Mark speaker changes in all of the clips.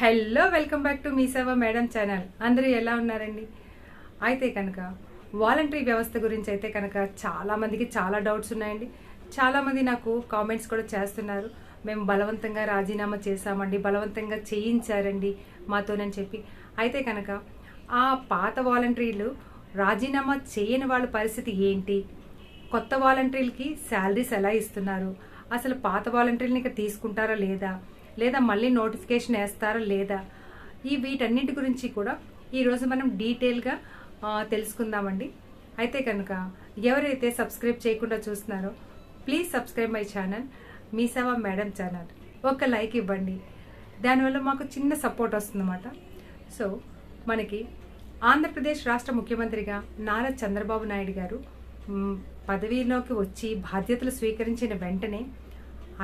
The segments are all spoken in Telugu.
Speaker 1: Hello welcome back to Mee Seva madam channel అందరూ ఎలా ఉన్నారండి? అయితే కనుక వాలంటరీ వ్యవస్థ గురించి అయితే కనుక చాలామందికి చాలా డౌట్స్ ఉన్నాయండి. చాలామంది నాకు కామెంట్స్ కూడా చేస్తున్నారు. మేము బలవంతంగా రాజీనామా చేశామండి బలవంతంగా చేయించారండి మాతోనని చెప్పి. అయితే కనుక ఆ పాత వాలంటీర్లు రాజీనామా చేయని వాళ్ళ పరిస్థితి ఏంటి? కొత్త వాలంటీర్లకి శాలరీస్ ఎలా ఇస్తున్నారు? అసలు పాత వాలంటీర్ని ఇక తీసుకుంటారా లేదా? లేదా మళ్ళీ నోటిఫికేషన్ వేస్తారా లేదా? ఈ వీటన్నిటి గురించి కూడా ఈరోజు మనం డీటెయిల్గా తెలుసుకుందామండి. అయితే కనుక ఎవరైతే సబ్స్క్రైబ్ చేయకుండా చూస్తున్నారో please subscribe my channel Mee Seva madam channel. ఒక లైక్ ఇవ్వండి. దానివల్ల మాకు చిన్న సపోర్ట్ వస్తుందన్నమాట. సో మనకి ఆంధ్రప్రదేశ్ రాష్ట్ర ముఖ్యమంత్రిగా నారా చంద్రబాబు నాయుడు గారు పదవిలోకి వచ్చి బాధ్యతలు స్వీకరించిన వెంటనే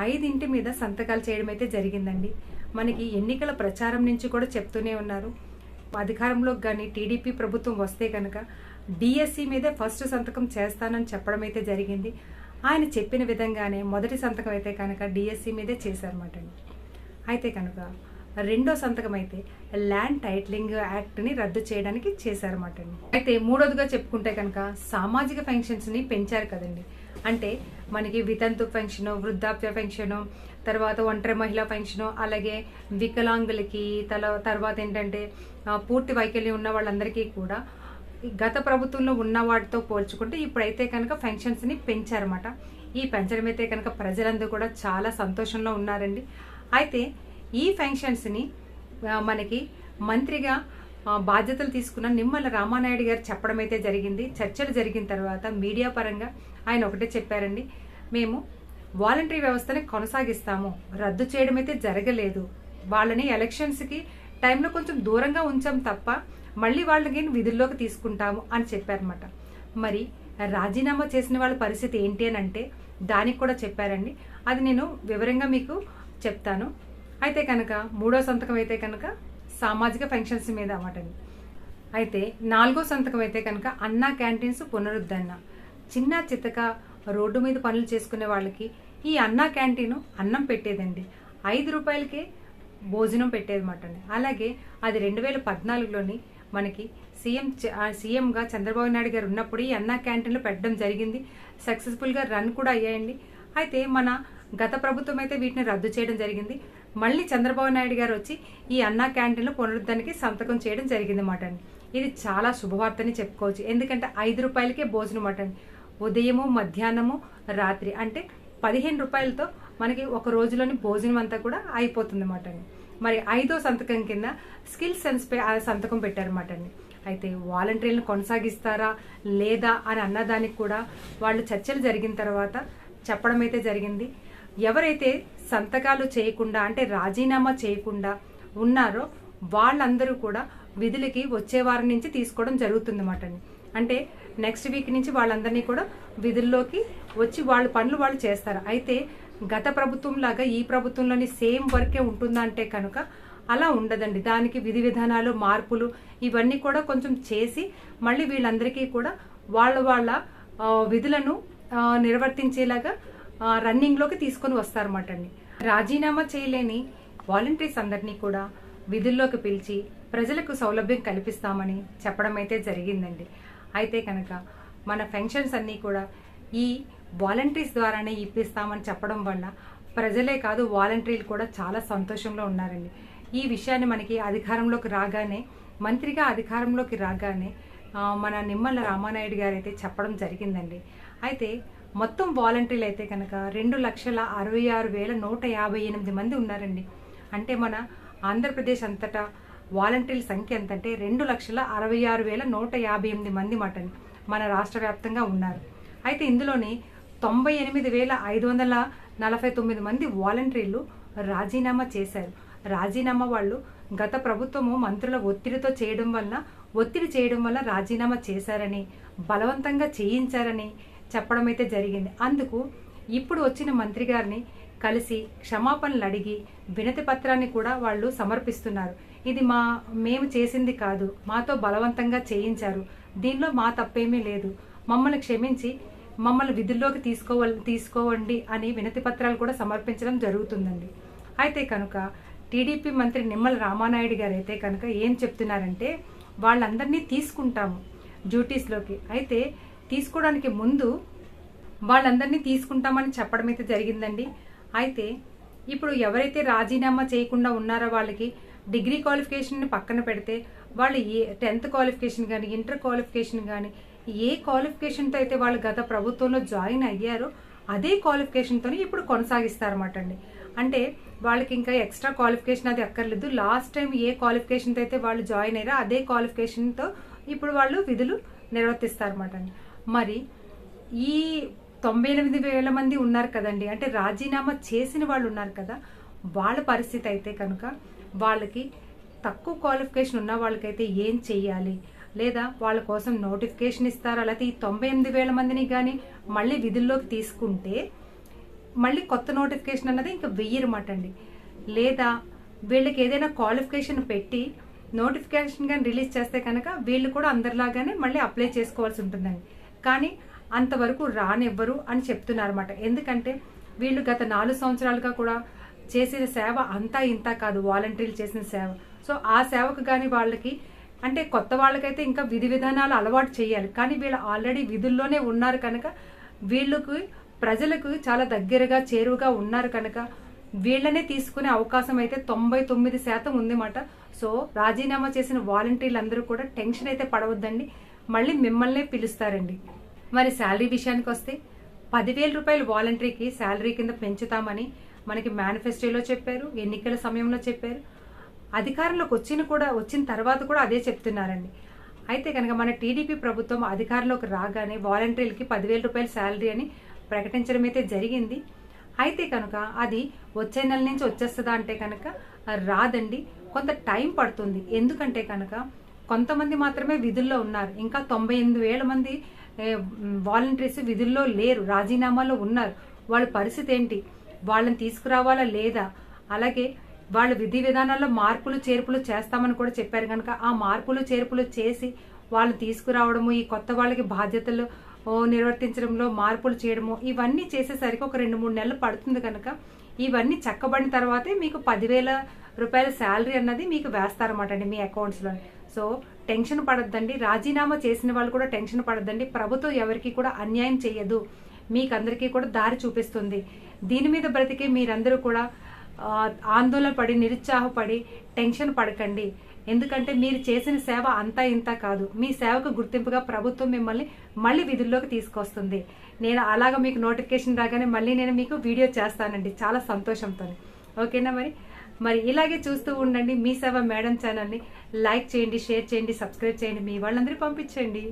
Speaker 1: ఐదింటి మీద సంతకాలు చేయడం అయితే జరిగిందండి. మనకి ఎన్నికల ప్రచారం నుంచి కూడా చెప్తూనే ఉన్నారు. అధికారంలోకి కానీ టీడీపీ ప్రభుత్వం వస్తే కనుక డిఎస్సి మీదే ఫస్ట్ సంతకం చేస్తానని చెప్పడం అయితే జరిగింది. ఆయన చెప్పిన విధంగానే మొదటి సంతకం అయితే కనుక డిఎస్సి మీదే చేశారన్నమాట అండి. అయితే కనుక రెండో సంతకం అయితే ల్యాండ్ టైటిలింగ్ యాక్ట్ని రద్దు చేయడానికి చేశారన్నమాట అండి. అయితే మూడోదిగా చెప్పుకుంటే కనుక సామాజిక పెన్షన్స్ని పెంచారు కదండి. అంటే మనకి వితంతు పెన్షన్ వృద్ధాప్య పెన్షన్ తర్వాత ఒంటరి మహిళా పెన్షన్ అలాగే వికలాంగులకి తల తర్వాత ఏంటంటే పూర్తి వైకల్యం ఉన్న వాళ్ళందరికీ కూడా గత ప్రభుత్వంలో ఉన్న వాటితో పోల్చుకుంటే ఇప్పుడైతే కనుక పెన్షన్స్ని పెంచారన్నమాట. ఈ పెంచడం అయితే కనుక ప్రజలందరూ కూడా చాలా సంతోషంలో ఉన్నారండి. అయితే ఈ పెన్షన్స్ని మనకి మంత్రిగా బాధ్యతలు తీసుకున్న నిమ్మల రామానాయుడు గారు చెప్పడం అయితే జరిగింది. చర్చలు జరిగిన తర్వాత మీడియా పరంగా ఆయన ఒకటే చెప్పారండి. మేము వాలంటరీ వ్యవస్థని కొనసాగిస్తాము. రద్దు చేయడం అయితే జరగలేదు. వాళ్ళని ఎలక్షన్స్కి టైంలో కొంచెం దూరంగా ఉంచాం తప్ప మళ్ళీ వాళ్ళకి విధుల్లోకి తీసుకుంటాము అని చెప్పారన్నమాట. మరి రాజీనామా చేసిన వాళ్ళ పరిస్థితి ఏంటి అని అంటే దానికి కూడా చెప్పారండి. అది నేను వివరంగా మీకు చెప్తాను. అయితే కనుక మూడో సంతకం అయితే కనుక సామాజిక పెన్షన్స్ మీద అన్నమాట అండి. అయితే నాలుగో సంతకం అయితే కనుక అన్నా క్యాంటీన్స్ పునరుద్ధరణ. చిన్న చితక రోడ్డు మీద పనులు చేసుకునే వాళ్ళకి ఈ అన్నా క్యాంటీన్ అన్నం పెట్టేదండి. ఐదు రూపాయలకే భోజనం పెట్టేదన్నమాట అండి. అలాగే అది రెండు వేల పద్నాలుగులోని మనకి సీఎం సీఎంగా చంద్రబాబు నాయుడు గారు ఉన్నప్పుడు ఈ అన్నా క్యాంటీన్లు పెట్టడం జరిగింది. సక్సెస్ఫుల్గా రన్ కూడా అయ్యాయండి. అయితే మన గత ప్రభుత్వం అయితే వీటిని రద్దు చేయడం జరిగింది. మళ్ళీ చంద్రబాబు నాయుడు గారు వచ్చి ఈ అన్నా క్యాంటీన్లు పునరుద్ధరణకి సంతకం చేయడం జరిగింది మాట అండి. ఇది చాలా శుభవార్తని చెప్పుకోవచ్చు. ఎందుకంటే ఐదు రూపాయలకే భోజనం మాట అండి. ఉదయము మధ్యాహ్నము రాత్రి అంటే పదిహేను రూపాయలతో మనకి ఒక రోజులోని భోజనం అంతా కూడా అయిపోతుంది అన్నమాట అండి. మరి ఐదో సంతకం కింద స్కిల్ సెన్స్ పై ఆ సంతకం పెట్టారన్నమాట అండి. అయితే వాలంటీర్లను కొనసాగిస్తారా లేదా అని అన్నదానికి కూడా వాళ్ళు చర్చలు జరిగిన తర్వాత చెప్పడం అయితే జరిగింది. ఎవరైతే సంతకాలు చేయకుండా అంటే రాజీనామా చేయకుండా ఉన్నారో వాళ్ళందరూ కూడా విధులకి వచ్చే వారం నుంచి తీసుకోవడం జరుగుతుంది అన్నమాట అంటే నెక్స్ట్ వీక్ నుంచి వాళ్ళందరినీ కూడా విధుల్లోకి వచ్చి వాళ్ళ పనులు వాళ్ళు చేస్తారు. అయితే గత ప్రభుత్వం లాగా ఈ ప్రభుత్వంలోని సేమ్ వర్కే ఉంటుందా అంటే కనుక అలా ఉండదండి. దానికి విధి విధానాలు మార్పులు ఇవన్నీ కూడా కొంచెం చేసి మళ్ళీ వీళ్ళందరికీ కూడా వాళ్ళ వాళ్ళ విధులను నిర్వర్తించేలాగా రన్నింగ్లోకి తీసుకొని వస్తారన్నమాట అండి. రాజీనామా చేయలేని వాలంటీర్స్ అందరినీ కూడా విధుల్లోకి పిలిచి ప్రజలకు సౌలభ్యం కల్పిస్తామని చెప్పడం అయితే జరిగిందండి. అయితే కనుక మన పెన్షన్స్ అన్నీ కూడా ఈ వాలంటీర్స్ ద్వారానే ఇప్పిస్తామని చెప్పడం వల్ల ప్రజలే కాదు వాలంటీర్లు కూడా చాలా సంతోషంలో ఉన్నారండి. ఈ విషయాన్ని మనకి అధికారంలోకి రాగానే మంత్రిగా అధికారంలోకి రాగానే మన నిమ్మల రామానాయుడు గారు అయితే చెప్పడం జరిగిందండి. అయితే మొత్తం వాలంటీర్లు అయితే కనుక రెండు లక్షల అరవై ఆరు వేల నూట యాభై ఎనిమిది మంది ఉన్నారండి. అంటే మన ఆంధ్రప్రదేశ్ అంతటా వాలంటీర్ల సంఖ్య ఎంత అంటే రెండు లక్షల అరవై ఆరు వేల నూట యాభై ఎనిమిది మంది మటని మన రాష్ట్ర వ్యాప్తంగా ఉన్నారు. అయితే ఇందులోని తొంభై ఎనిమిది వేల ఐదు వందల నలభై తొమ్మిది మంది వాలంటీర్లు రాజీనామా చేశారు. రాజీనామా వాళ్ళు గత ప్రభుత్వము మంత్రుల ఒత్తిడితో చేయడం వల్ల ఒత్తిడి చేయడం వల్ల రాజీనామా చేశారని బలవంతంగా చేయించారని చెప్పడం అయితే జరిగింది. అందుకు ఇప్పుడు వచ్చిన మంత్రి గారిని కలిసి క్షమాపణలు అడిగి వినతి పత్రాన్ని కూడా వాళ్ళు సమర్పిస్తున్నారు. ఇది మా మేము చేసింది కాదు. మాతో బలవంతంగా చేయించారు. దీనిలో మా తప్పేమీ లేదు. మమ్మల్ని క్షమించి మమ్మల్ని విధుల్లోకి తీసుకోవాలి తీసుకోవండి అని వినతి పత్రాలు కూడా సమర్పించడం జరుగుతుందండి. అయితే కనుక టీడీపీ మంత్రి నిమ్మల రామానాయుడు గారు అయితే కనుక ఏం చెప్తున్నారంటే వాళ్ళందరినీ తీసుకుంటాము డ్యూటీస్లోకి. అయితే తీసుకోవడానికి ముందు వాళ్ళందరినీ తీసుకుంటామని చెప్పడం అయితే జరిగిందండి. అయితే ఇప్పుడు ఎవరైతే రాజీనామా చేయకుండా ఉన్నారో వాళ్ళకి డిగ్రీ క్వాలిఫికేషన్ పక్కన పెడితే వాళ్ళు ఏ టెన్త్ క్వాలిఫికేషన్ కానీ ఇంటర్ క్వాలిఫికేషన్ కానీ ఏ క్వాలిఫికేషన్తో అయితే వాళ్ళు గత ప్రభుత్వంలో జాయిన్ అయ్యారో అదే క్వాలిఫికేషన్తోనే ఇప్పుడు కొనసాగిస్తారన్నమాట అండి. అంటే వాళ్ళకి ఇంకా ఎక్స్ట్రా క్వాలిఫికేషన్ అది అక్కర్లేదు. లాస్ట్ టైం ఏ క్వాలిఫికేషన్తో అయితే వాళ్ళు జాయిన్ అయ్యారో అదే క్వాలిఫికేషన్తో ఇప్పుడు వాళ్ళు విధులు నిర్వర్తిస్తారన్నమాట అండి. మరి ఈ తొంభై ఎనిమిది వేల మంది ఉన్నారు కదండి. అంటే రాజీనామా చేసిన వాళ్ళు ఉన్నారు కదా వాళ్ళ పరిస్థితి అయితే కనుక వాళ్ళకి తక్కువ క్వాలిఫికేషన్ ఉన్న వాళ్ళకైతే ఏం చెయ్యాలి? లేదా వాళ్ళ కోసం నోటిఫికేషన్ ఇస్తారా? లేకపోతే ఈ తొంభై ఎనిమిది వేల మందిని కానీ మళ్ళీ విధుల్లోకి తీసుకుంటే మళ్ళీ కొత్త నోటిఫికేషన్ అన్నది ఇంకా వెయ్యరమాట అండి. లేదా వీళ్ళకి ఏదైనా క్వాలిఫికేషన్ పెట్టి నోటిఫికేషన్ కానీ రిలీజ్ చేస్తే కనుక వీళ్ళు కూడా అందరిలాగానే మళ్ళీ అప్లై చేసుకోవాల్సి ఉంటుందండి. కానీ అంతవరకు రానివ్వరు అని చెప్తున్నారు అనమాట ఎందుకంటే వీళ్ళు గత నాలుగు సంవత్సరాలుగా కూడా చేసిన సేవ అంతా ఇంత కాదు వాలంటీర్లు చేసిన సేవ. సో ఆ సేవకు కానీ వాళ్ళకి అంటే కొత్త వాళ్ళకైతే ఇంకా విధి విధానాలు అలవాటు చేయాలి. కానీ వీళ్ళు ఆల్రెడీ విధుల్లోనే ఉన్నారు కనుక వీళ్ళకు ప్రజలకు చాలా దగ్గరగా చేరువుగా ఉన్నారు కనుక వీళ్ళనే తీసుకునే అవకాశం అయితే తొంభై తొమ్మిది శాతం ఉందన్నమాట. సో రాజీనామా చేసిన వాలంటీర్లు అందరూ కూడా టెన్షన్ అయితే పడవద్దండి. మళ్ళీ మిమ్మల్నే పిలుస్తారండి. మరి శాలరీ విషయానికి వస్తే పదివేల రూపాయలు వాలంటరీకి శాలరీ కింద పెంచుతామని మనకి మేనిఫెస్టోలో చెప్పారు ఎన్నికల సమయంలో చెప్పారు. అధికారంలోకి వచ్చిన కూడా వచ్చిన తర్వాత కూడా అదే చెప్తున్నారండి. అయితే కనుక మన టీడీపీ ప్రభుత్వం అధికారంలోకి రాగానే వాలంటీర్లకి పదివేల రూపాయల శాలరీ అని ప్రకటించడం అయితే జరిగింది. అయితే కనుక అది వచ్చే నెల నుంచి వచ్చేస్తుందా అంటే కనుక రాదండి. కొంత టైం పడుతుంది. ఎందుకంటే కనుక కొంతమంది మాత్రమే విధుల్లో ఉన్నారు. ఇంకా తొంభై ఎనిమిది వేల మంది వాలంటీర్స్ విధుల్లో లేరు రాజీనామాలో ఉన్నారు. వాళ్ళ పరిస్థితి ఏంటి? వాళ్ళని తీసుకురావాలా లేదా? అలాగే వాళ్ళ విధి విధానాల్లో మార్పులు చేర్పులు చేస్తామని కూడా చెప్పారు కనుక ఆ మార్పులు చేర్పులు చేసి వాళ్ళు తీసుకురావడము ఈ కొత్త వాళ్ళకి బాధ్యతలు నిర్వర్తించడంలో మార్పులు చేయడము ఇవన్నీ చేసేసరికి ఒక రెండు మూడు నెలలు పడుతుంది కనుక ఇవన్నీ చక్కబడిన తర్వాతే మీకు పదివేల రూపాయల శాలరీ అన్నది మీకు వేస్తారన్నమాట అండి మీ అకౌంట్స్లో సో టెన్షన్ పడద్దండి. రాజీనామా చేసిన వాళ్ళు కూడా టెన్షన్ పడద్దండి. ప్రభుత్వం ఎవరికి కూడా అన్యాయం చేయదు. మీకు అందరికీ కూడా దారి చూపిస్తుంది. దీని మీద బ్రతికే మీరందరూ కూడా ఆందోళన పడి నిరుత్సాహపడి టెన్షన్ పడకండి. ఎందుకంటే మీరు చేసిన సేవ అంతా ఇంత కాదు. మీ సేవకు గుర్తింపుగా ప్రభుత్వం మిమ్మల్ని మళ్ళీ విధుల్లోకి తీసుకొస్తుంది. నేను అలాగ మీకు నోటిఫికేషన్ రాగానే మళ్ళీ నేను మీకు వీడియో చేస్తానండి. చాలా సంతోషంతో ఓకేనా మరి? మరి ఇలాగే చూస్తూ ఉండండి. మీ సేవ మేడం ఛానల్ని లైక్ చేయండి షేర్ చేయండి సబ్స్క్రైబ్ చేయండి. మీ వాళ్ళందరూ పంపించండి.